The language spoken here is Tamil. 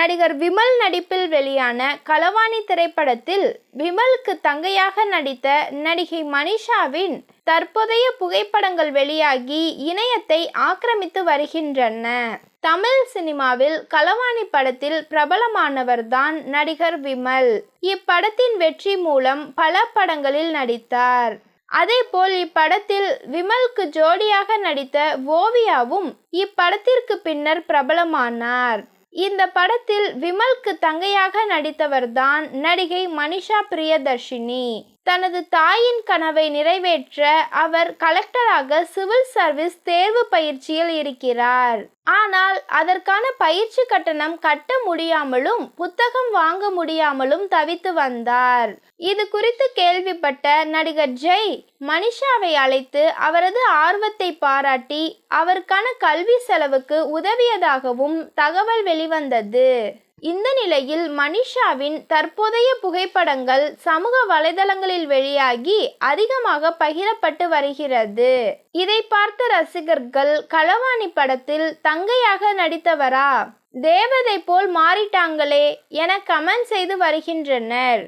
நடிகர் விமல் நடிப்பில் வெளியான களவாணி திரைப்படத்தில் விமலுக்கு தங்கையாக நடித்த நடிகை மனிஷாவின் தற்போதைய புகைப்படங்கள் வெளியாகி இணையத்தை ஆக்கிரமித்து வருகின்றன. தமிழ் சினிமாவில் களவாணி படத்தில் பிரபலமானவர்தான் நடிகர் விமல். இப்படத்தின் வெற்றி மூலம் பல படங்களில் நடித்தார். அதேபோல் இப்படத்தில் விமலுக்கு ஜோடியாக நடித்த ஓவியாவும் இப்படத்திற்கு பின்னர் பிரபலமானார். இந்த படத்தில் விமலுக்கு தங்கையாக நடித்தவர்தான் நடிகை மனிஷா பிரியதர்ஷினி. தனது தாயின் கனவை நிறைவேற்ற அவர் கலெக்டராக சிவில் சர்வீஸ் தேர்வு பயிற்சியில் இருக்கிறார். ஆனால் அதற்கான பயிற்சி கட்டணம் கட்ட முடியாமலும் புத்தகம் வாங்க முடியாமலும் தவித்து வந்தார். இது குறித்து கேள்விப்பட்ட நடிகர் ஜெய் மனிஷாவை அழைத்து அவரது ஆர்வத்தை பாராட்டி அவருக்கான கல்வி செலவுக்கு உதவியதாகவும் தகவல் வெளிவந்தது. இந்த நிலையில் மனிஷாவின் தற்போதைய புகைப்படங்கள் சமூக வலைதளங்களில் வெளியாகி அதிகமாக பகிரப்பட்டு வருகிறது. இதை பார்த்த ரசிகர்கள் களவாணி படத்தில் தங்கையாக நடித்தவரா? தேவதை போல் மாறிட்டாங்களே என கமெண்ட் செய்து வருகின்றனர்.